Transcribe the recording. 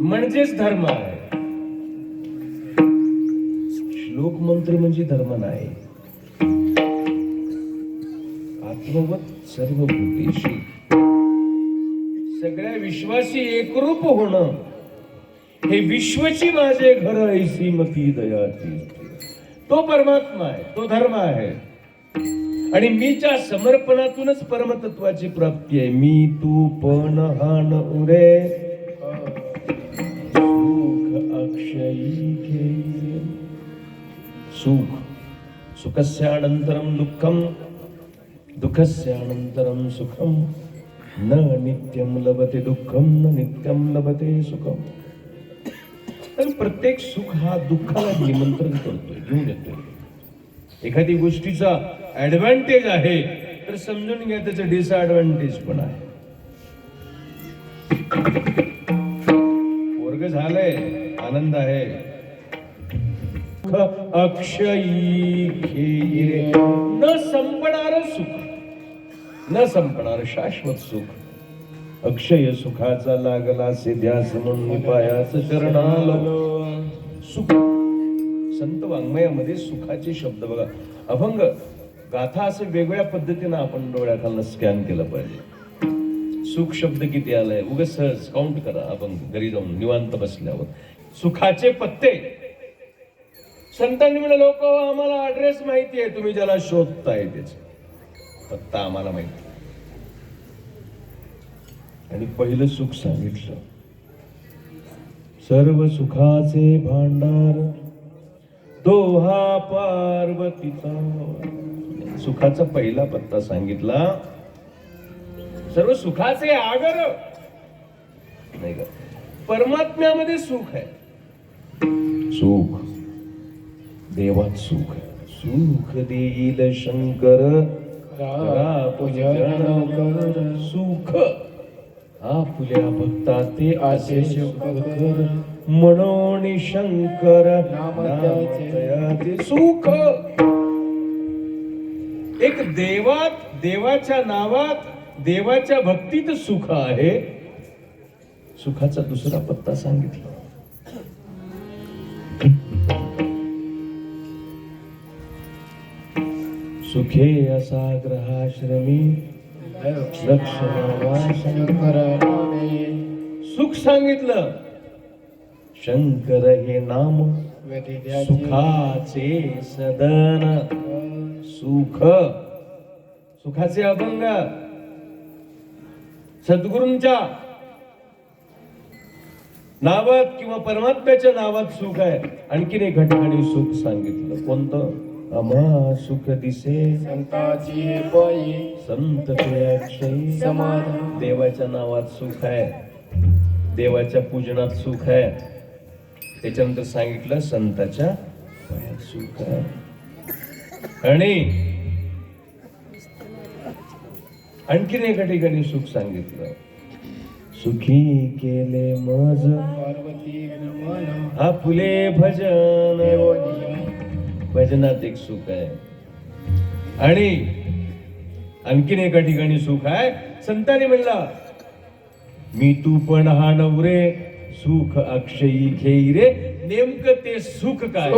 म्हणजेच धर्म आहे. श्लोक मंत्र म्हणजे धर्म नाही. आत्मवत सर्व भूतेशी सगळ्या विश्वाशी एकरूप होणं हे विश्वची माझे घर ऐसी मती दयाची. तो परमात्मा आहे तो धर्म आहे. आणि मीच्या समर्पणातूनच परमतत्वाची प्राप्ती आहे मी तू पण हान उरे. सुख सुखस्यानंतरम दुःखम दुःखस्यानंतरम सुखम न नित्यम लभते दुःखम न नित्यम लभते सुखम तर प्रत्येक सुख हा दुःखाला निमंत्रण करतोय घेऊन येतोय. एखादी गोष्टीचा ऍडव्हान्टेज आहे तर समजून घ्या त्याचं डिसएडव्हान्टेज पण आहे. वर्ग झालंय आनंद आहे. सुख अक्षयी घेईरे न संपणार सुख न संपणार शाश्वत सुख. अक्षय सुखाचा लागला सिद्ध्यास म्हणून पायास शरणालो. सुख. संत वाङ्मयामध्ये सुखाचे शब्द बघा. अभंग गाथा असे वेगवेगळ्या पद्धतीनं आपण डोळ्याखालनं स्कॅन केलं पाहिजे. सुख शब्द किती आलाय? उगस सहज काउंट करा अभंग घरी जाऊन निवांत बसल्यावर. सुखाचे पत्ते. संतांनी म्हणलं लोक आम्हाला ऍड्रेस माहिती आहे. तुम्ही ज्याला शोधताय त्याच. पत्ता आम्हाला माहिती आणि पहिलं सुख सांगितलं. सर्व सुखाचे भांडार दोहा पार्वतीचा सुखाचा पहिला पत्ता सांगितला सर्व सुखाचे आगर. नाही का? परमात्म्यामध्ये सुख आहे. सुख. देवात सुख. सुख देईल शंकर. सुख. आपल्या भक्ता ते असे शंकर म्हणून शंकर सुख. एक देवात देवाच्या नावात देवाच्या भक्तीत सुख आहे. सुखाचा दुसरा पत्ता सांगितला. सुखे असा ग्रहाश्रमी सुख सांगितलं. शंकर हे नाम सुखाचे सदन। सुख। सुखाचे अभंग। सद्गुरूंच्या नावात किंवा परमात्म्याच्या नावात सुख आहे. आणखीन एक घटकाने सुख सांगितलं. कोणतं? अमा सुख दिसे. संताची पायी. संत ते अक्षयी समाधान. देवाच्या नावात सुख आहे. देवाच्या पूजनात सुख आहे. त्याच्यानंतर सांगितलं संताच्या पायात सुख आहे. आणि आणखीन एका ठिकाणी सुख सांगितलं. सुखी केले मज पार्वती मन आपुले भजन. भजनात एक सुख आहे. आणि आणखीन एका ठिकाणी सुख आहे. संतांनी म्हणला मी तू पण हा नवरे सुख अक्षयी घेई रे. नेमकं ते सुख काय